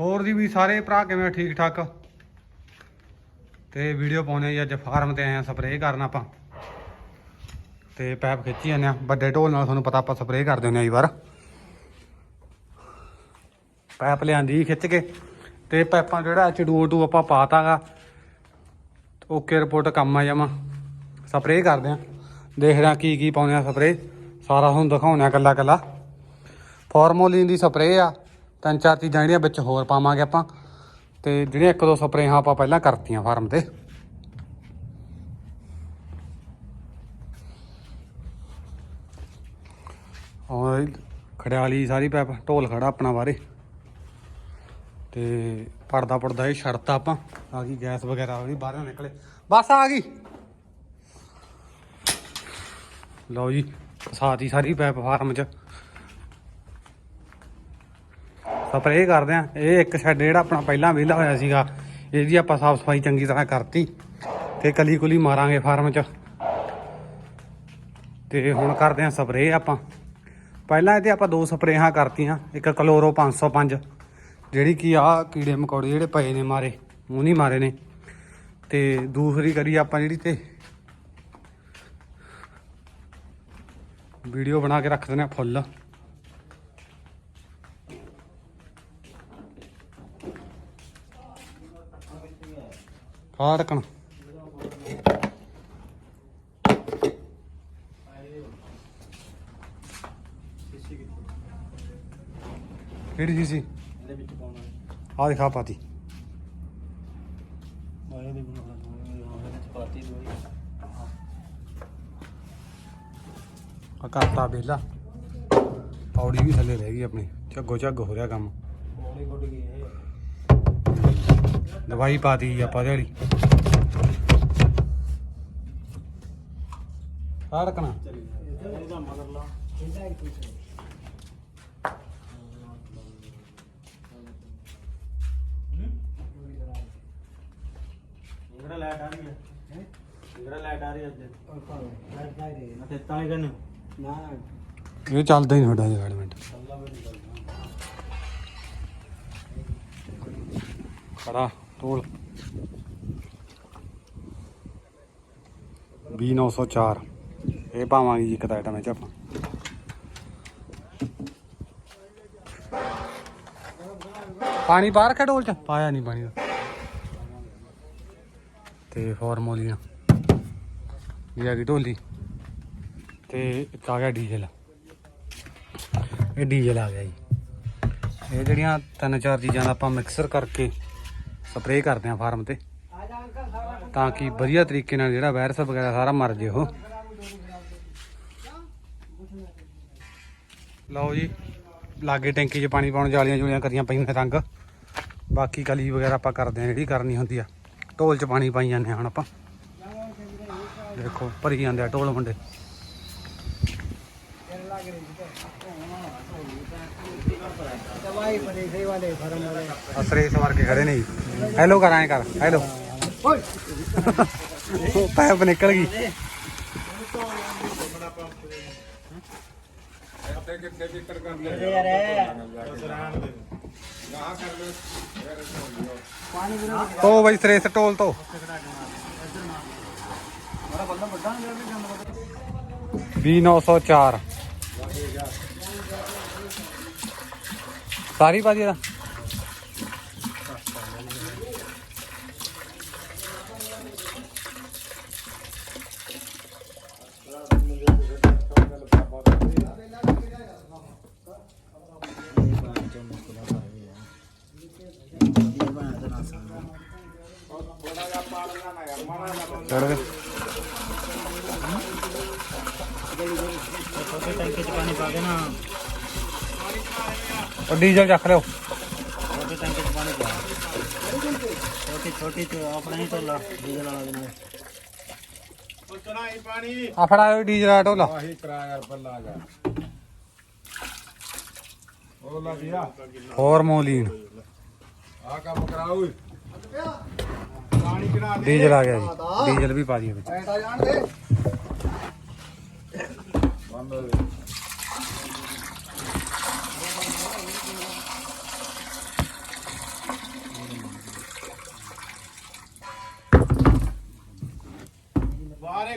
ਹੋਰ ਜੀ ਵੀ ਸਾਰੇ ਭਰਾ ਕਿਵੇਂ ਠੀਕ ਠਾਕ? ਤੇ ਵੀਡੀਓ ਪਾਉਣੇ ਜੀ ਅੱਜ ਫਾਰਮ ਤੇ ਆਏ ਆ ਸਪਰੇਅ ਕਰਨ ਆਪਾਂ। ਤੇ ਪੈਪ ਖਿੱਚੀ ਜਾਂਦੇ ਆ, ਵੱਡੇ ਢੋਲ ਨਾਲ ਤੁਹਾਨੂੰ ਪਤਾ ਆਪਾਂ ਸਪਰੇਅ ਕਰਦੇ ਹੁੰਦੇ ਆ ਜੀ ਵਾਰ। ਪੈਪ ਲਿਆਂਦੀ ਖਿੱਚ ਕੇ, ਤੇ ਪੈਪਾਂ ਜਿਹੜਾ ਚਡੂਰ ਟੂ ਆਪਾਂ ਪਾਤਾਗਾ, ਓਕੇ ਰਿਪੋਰਟ ਕੰਮ ਆ ਜਾਵਾਂ ਸਪਰੇਅ ਕਰਦੇ ਆ, ਦੇਖਦੇ ਆ ਕੀ ਕੀ ਪਾਉਂਦੇ ਆ ਸਪਰੇਅ ਸਾਰਾ ਤੁਹਾਨੂੰ ਦਿਖਾਉਂਦੇ ਆ ਕੱਲਾ ਕੱਲਾ ਫਾਰਮੋਲਿਨ ਦੀ ਸਪਰੇਅ ਆ ਤਿੰਨ ਚਾਰ ਚੀਜ਼ਾਂ ਜਿਹੜੀਆਂ ਵਿੱਚ ਹੋਰ ਪਾਵਾਂਗੇ ਆਪਾਂ ਤੇ ਜਿਹੜੀਆਂ ਇੱਕ ਦੋ ਸਪਰੇਹਾਂ ਆਪਾਂ ਪਹਿਲਾਂ ਕਰਤੀਆਂ ਫਾਰਮ ਤੇ। ਔਰ ਖੜਿਆਲੀ ਸਾਰੀ ਪੈਪ ਢੋਲ ਖੜਾ ਆਪਣਾ ਬਾਰੇ। ਤੇ ਪੜਦਾ ਪੜਦਾ ਇਹ ਛੜਤਾ ਆਪਾਂ ਆ ਗਈ ਗੈਸ ਵਗੈਰਾ ਉਹਦੀ ਬਾਹਰੋਂ ਨਿਕਲੇ। ਬਸ ਆ ਗਈ। ਲਓ ਜੀ ਫਸਾਤੀ ਸਾਰੀ ਪੈਪ ਫਾਰਮ ਚ। ਸਪਰੇਅ ਕਰਦੇ ਆ ਇਹ ਇੱਕ ਸ਼ੈੱਡ ਜਿਹੜਾ ਆਪਣਾ ਪਹਿਲਾਂ ਵਿਹਲਾ ਹੋਇਆ ਸੀਗਾ ਇਹਦੀ ਆਪਾਂ ਸਾਫ਼ ਸਫ਼ਾਈ ਚੰਗੀ ਤਰ੍ਹਾਂ ਕਰਤੀ ਤੇ ਕਲੀ ਕੁਲੀ ਮਾਰਾਂਗੇ ਫਾਰਮ ਚ। ਤੇ ਹੁਣ ਕਰਦੇ ਆ ਸਪਰੇਅ ਆਪਾਂ। ਪਹਿਲਾਂ ਇਹਦੇ ਆਪਾਂ ਦੋ ਸਪਰੇਹਾਂ ਕਰਤੀਆਂ, ਇੱਕ ਕਲੋਰੋ 505 ਜਿਹੜੀ ਕਿ ਆ ਕੀੜੇ ਮਕੌੜੇ ਜਿਹੜੇ ਪਏ ਨੇ ਮਾਰੇ ਉਹ ਨਹੀਂ ਮਾਰੇ ਨੇ। ਤੇ ਦੂਸਰੀ ਕਰੀ ਆਪਾਂ ਜਿਹੜੀ ਤੇ ਵੀਡੀਓ ਬਣਾ ਕੇ ਰੱਖ ਦਿੰਦੇ ਆ ਫੁੱਲ। ਫਾੜਕਣ ਕਿਹੜੀ ਸੀ ਸੀ? ਇਹਦੇ ਵਿੱਚ ਪਾਉਣਾ ਆ ਦਿਖਾ ਪਾਤੀ। ਆਏ ਦੀ ਉਹਦੇ ਵਿੱਚ ਪਾਤੀ ਦੋਈ ਆ ਕਰਤਾ ਬੇਲਾ ਪੌੜੀ ਵੀ ਥੱਲੇ ਰਹਿ ਗਈ ਆਪਣੀ। ਝੱਗੋ ਝੱਗ ਹੋ ਰਿਹਾ ਕੰਮ। ਬੋਲੀ ਗੁੱਡ ਗਈ ਇਹ। ਦਵਾਈ ਪਾਤੀ ਆਪਾਂ ਦਿਹਾੜੀ। ਫਾੜਕਣਾ ਇਹਦਾ ਮਗਰ ਲਾ ਇੰਗੜਾ ਲਾਈਟ ਆ ਰਹੀ ਹੈ ਇੰਗੜਾ ਲਾਈਟ ਆ ਰਹੀ ਹੈ ਅੱਜ। ਤੇ ਤਾਂ ਹੀ ਕਰਨ ਨਾ। ਇਹ ਚੱਲਦਾ ਹੀ ਨਹੀਂ ਤੁਹਾਡਾ ਖੜਾ ਟੋਲ 20904 ਇਹ ਪਾਵਾਂਗੇ ਜੀ ਇੱਕ ਤਾਂ ਆਈਟਮ ਇਹ ਚ ਆਪਾਂ। ਪਾਣੀ ਬਾਹਰ ਰੱਖਿਆ ਢੋਲ ਚ? ਪਾਇਆ ਨਹੀਂ ਪਾਣੀ ਦਾ। ਤੇ ਫਾਰਮੋਲੀਆਂ ਇਹ ਆ ਗਈ ਢੋਲੀ। ਤੇ ਇੱਕ ਆ ਗਿਆ ਡੀਜ਼ਲ। ਇਹ ਡੀਜ਼ਲ ਆ ਗਿਆ ਜੀ। ਇਹ ਜਿਹੜੀਆਂ ਤਿੰਨ ਚਾਰ ਚੀਜ਼ਾਂ ਦਾ ਆਪਾਂ ਮਿਕਸਰ ਕਰਕੇ ਸਪਰੇਅ ਕਰਦੇ ਆਂ ਫਾਰਮ ਤੇ। ਤਾਂ ਕਿ ਵਧੀਆ ਤਰੀਕੇ ਨਾਲ ਜਿਹੜਾ ਵਾਇਰਸ ਵਗੈਰਾ ਸਾਰਾ ਮਰ ਜੇ ਉਹ। ਲਓ ਜੀ, ਲਾਗੇ ਟੈਂਕੀ 'ਚ ਪਾਣੀ ਪਾਉਣ ਜਾਲੀਆਂ ਜੁਲੀਆਂ ਕਰੀਆਂ ਪਈਆਂ ਰੰਗ। ਬਾਕੀ ਕਲੀ ਵਗੈਰਾ ਆਪਾਂ ਕਰਦੇ ਆਂ, ਜਿਹੜੀ ਕਰਨੀ ਹੁੰਦੀ ਆ। ਢੋਲ 'ਚ ਪਾਣੀ ਪਾਈ ਜਾਂਦੇ ਆ ਹੁਣ ਆਪਾਂ। ਦੇਖੋ, ਭਰੀ ਜਾਂਦੇ ਆ ਢੋਲ ਮੁੰਡੇ। दवाई बने से वाले फर्म वाले असरे सवार के खड़े नहीं हेलो कर आए कर हेलो पाइप निकल गई ਤੋ ਬਈ ਸਰੇਸ ਟੋਲ ਤੋਂ B904 ਸਾਰੀ ਬਾਜੀ ਦਾ ਚੜ ਟੈਂਕੀ ਚ ਪਾਣੀ ਪਾ ਕੇ ਉਹ ਡੀਜ਼ਲ ਚੱਕ ਲਿਓ। ਛੋਟੇ ਟੈਂਕੀ ਚ ਪਾਣੀ ਪਾ ਛੋਟੀ ਛੋਟੀ ਚ ਆਪਣਾ ਹੀ ਤੋਲਾ ਡੀਜ਼ਲ ਵਾਲਾ ਦਿੰਦੇ ਆ ਫੜਾ ਡੀਜ਼ਲ ਆ ਢੋਲਾ ਆਹੀ ਕਰਾ ਯਾਰ ਬੱਲਾ ਜਾ। ਉਹ ਲਾ ਗਿਆ ਫਾਰਮੋਲੀਨ ਆ ਕੰਮ ਕਰਾ ਓਏ। ਪਾਣੀ ਕਿਹੜਾ ਡੀਜ਼ਲ ਆ ਗਿਆ ਜੀ। ਡੀਜ਼ਲ ਵੀ ਪਾ ਦਈਏ ਵਿੱਚ। ਐਟਾ ਜਾਣ ਦੇ। ਬੰਦ ਹੋ ਗਈ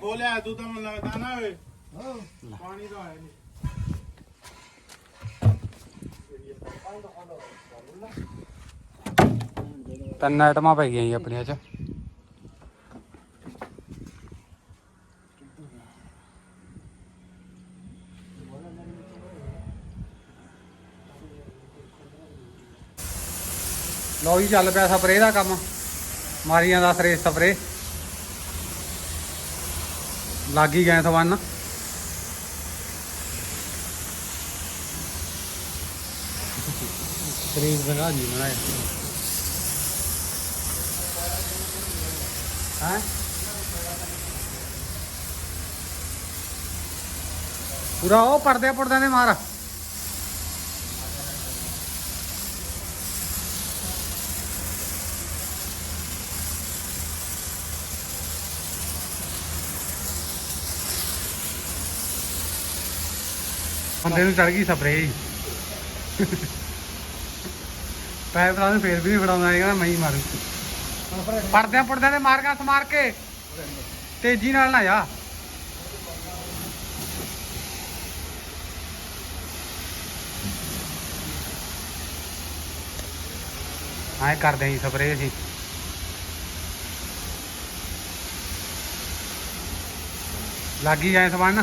ਖੋਲਿਆ ਤੂੰ ਤਾਂ ਮੈਨੂੰ ਲੱਗਦਾ ਨਾ ਓਏ। ਪਾਣੀ ਤਾਂ ਹੈ ਨਹੀਂ। ਤਿੰਨ ਆਈਟਮਾਂ ਪੈ ਗਈਆਂ ਜੀ ਆਪਣੀਆਂ ਚ। ਲਓ ਜੀ ਚੱਲ ਪਿਆ ਸਪਰੇਅ ਦਾ ਕੰਮ। ਮਾਰੀਆਂ ਦਾ ਸਰੇ ਸਪਰੇਅ। ਲੱਗ ਹੀ ਗਏ ਸਵੰਨ ਸਰੀਰ ਬਣਾ ਜੀ ਬਣਾਇਆ ਹੈ? ਪੂਰਾ ਉਹ ਪਰਦੇ ਪਰਦੇ ਨੇ ਮਾਰ। ਬੰਦੇ ਨੂੰ ਚੜ ਗਈ ਸਪਰੇਅ ਪੈਪ ਨਾਲ ਫੇਰ ਵੀ ਨਹੀਂ ਫੜਾਉਂਦਾ ਇਹ ਕਹਿੰਦਾ ਮੈਂ ਹੀ ਮਾਰੂ। ਪਰਦਿਆਂ ਪਰਦਿਆਂ ਦੇ ਮਾਰ ਗਾ ਸਮਾਰ ਕੇ। ਤੇਜ਼ੀ ਨਾਲ ਨਾ ਜਾ। ਆਏ ਕਰਦੇ ਆਂ ਸਪਰੇ ਸਪਰੇਅ ਅਸੀਂ। ਲੱਗੀ ਜਾਏ ਸਮਾਨ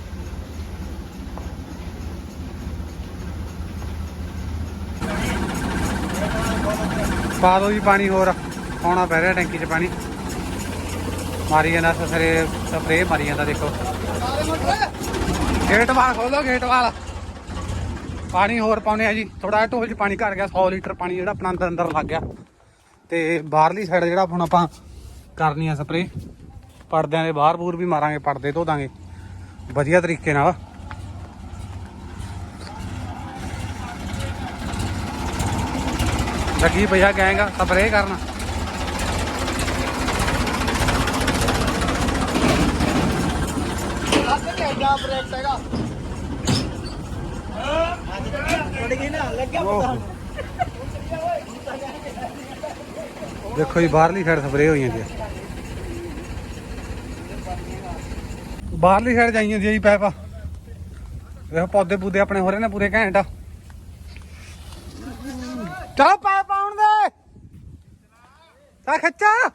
ਪਾ ਦਿਓ ਜੀ ਪਾਣੀ ਹੋਰ ਪਾਉਣਾ ਪੈ ਰਿਹਾ ਟੈਂਕੀ 'ਚ ਪਾਣੀ। ਮਾਰੀ ਜਾਂਦਾ ਸਸਰੇ ਸਪਰੇ ਮਾਰੀ ਜਾਂਦਾ ਦੇਖੋ। ਗੇਟ ਵਾਲ ਖੋਲੋ, ਗੇਟ ਵਾਲ। ਪਾਣੀ ਹੋਰ ਪਾਉਨੇ ਆ ਜੀ। ਥੋੜਾ ਜਿਹਾ ਢੋਲ 'ਚ ਪਾਣੀ ਘਰ ਗਿਆ 100 ਲੀਟਰ ਪਾਣੀ ਜਿਹੜਾ ਆਪਣਾ ਅੰਦਰ ਅੰਦਰ ਲੱਗ ਗਿਆ। ਤੇ ਬਾਹਰਲੀ ਸਾਈਡ ਜਿਹੜਾ ਹੁਣ ਆਪਾਂ ਕਰਨੀ ਆ ਸਪਰੇ ਪਰਦਿਆਂ ਦੇ ਬਾਹਰ ਬੂਰ ਵੀ ਮਾਰਾਂਗੇ, ਪਰਦੇ ਧੋ ਦਾਂਗੇ। ਵਧੀਆ ਤਰੀਕੇ ਨਾਲ। ਲੱਗੀ ਪਿਆ ਗਏਗਾ ਸਪਰੇ ਕਰਨਾ। ਦੇਖੋ ਜੀ ਬਾਹਰਲੀ ਸਾਈਡ ਸਪਰੇ ਹੋਈ ਜਾਂਦੀ ਹੈ ਬਾਹਰਲੀ ਸਾਈਡ ਜਾਈ ਜਾਂਦੀ ਹੈ ਜੀ ਪੈਪ ਦੇਖੋ ਪੌਦੇ ਪੂਦੇ ਆਪਣੇ ਹੋ ਰਹੇ ਨੇ ਪੂਰੇ ਘੈਂਟ ਚਲੋ ਦੇ ਤਾਂ ਖੱਚਾ।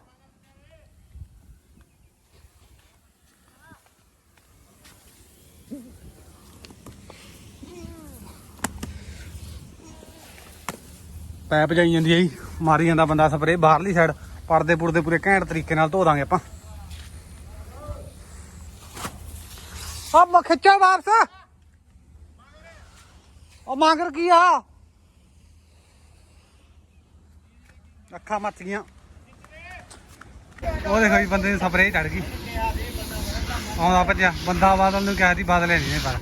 ਪੈਪ ਜਾਈ ਜਾਂਦੀ ਹੈ ਜੀ, ਮਾਰੀ ਜਾਂਦਾ ਬੰਦਾ ਸਪਰੇ ਬਾਹਰਲੀ ਸਾਈਡ ਪਰਦੇ ਪੁਰਦੇ ਪੂਰੇ ਘੈਂਟ ਤਰੀਕੇ ਨਾਲ ਧੋ ਦਾਂਗੇ ਆਪਾਂ। ਆ ਮ ਵਾਪਸ। ਉਹ ਮਾਂਗਰ ਕੀ ਆ? ਅੱਖਾਂ ਮੱਚ ਗਈਆਂ। ਉਹ ਦੇਖੋ ਜੀ, ਬੰਦੇ ਦੀ ਸਪਰੇ ਚੜ ਗਈ। ਆਉਂਦਾ ਭੱਜਿਆ, ਬੰਦਾ ਬਾਦਲ ਨੂੰ ਕਿਹਾ ਸੀ ਬਾਦਲ ਨਹੀਂ ਨੇ ਪਰ।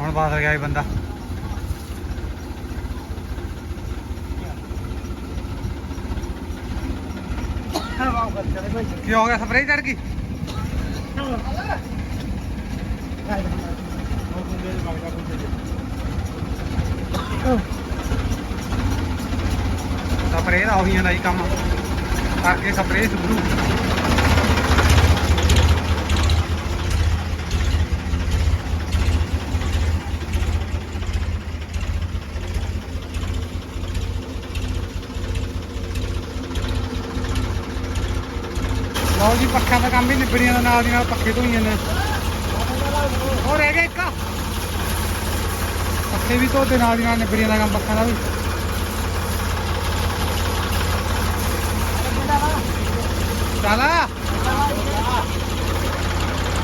ਹੁਣ ਬਾਦਲ ਗਿਆ ਜੀ ਬੰਦਾ। ਕੀ ਹੋ ਗਿਆ ਸਪਰੇ ਚੜ ਗਈ? ਸਪਰੇ ਦਾ ਉਹੀ ਜਾਂਦਾ ਜੀ ਕੰਮ। ਕਰਕੇ ਸਪਰੇ ਸ਼ੁਰੂ। ਲਓ ਜੀ, ਪੱਖਿਆਂ ਦਾ ਕੰਮ ਵੀ ਨਿਬੜੀਆਂ, ਨਾਲ ਦੀ ਨਾਲ ਪੱਖੇ ਧੋਈਆਂ ਨੇ। ਹੋਰ ਰਹਿ ਗਿਆ ਇੱਕ? ਪੱਖੇ ਵੀ ਧੋਤੇ ਨਾਲ ਦੀ ਨਾਲ ਨਿਬੜੀਆਂ ਦਾ ਕੰਮ ਪੱਖਾਂ ਦਾ ਵੀ। ਚੱਲ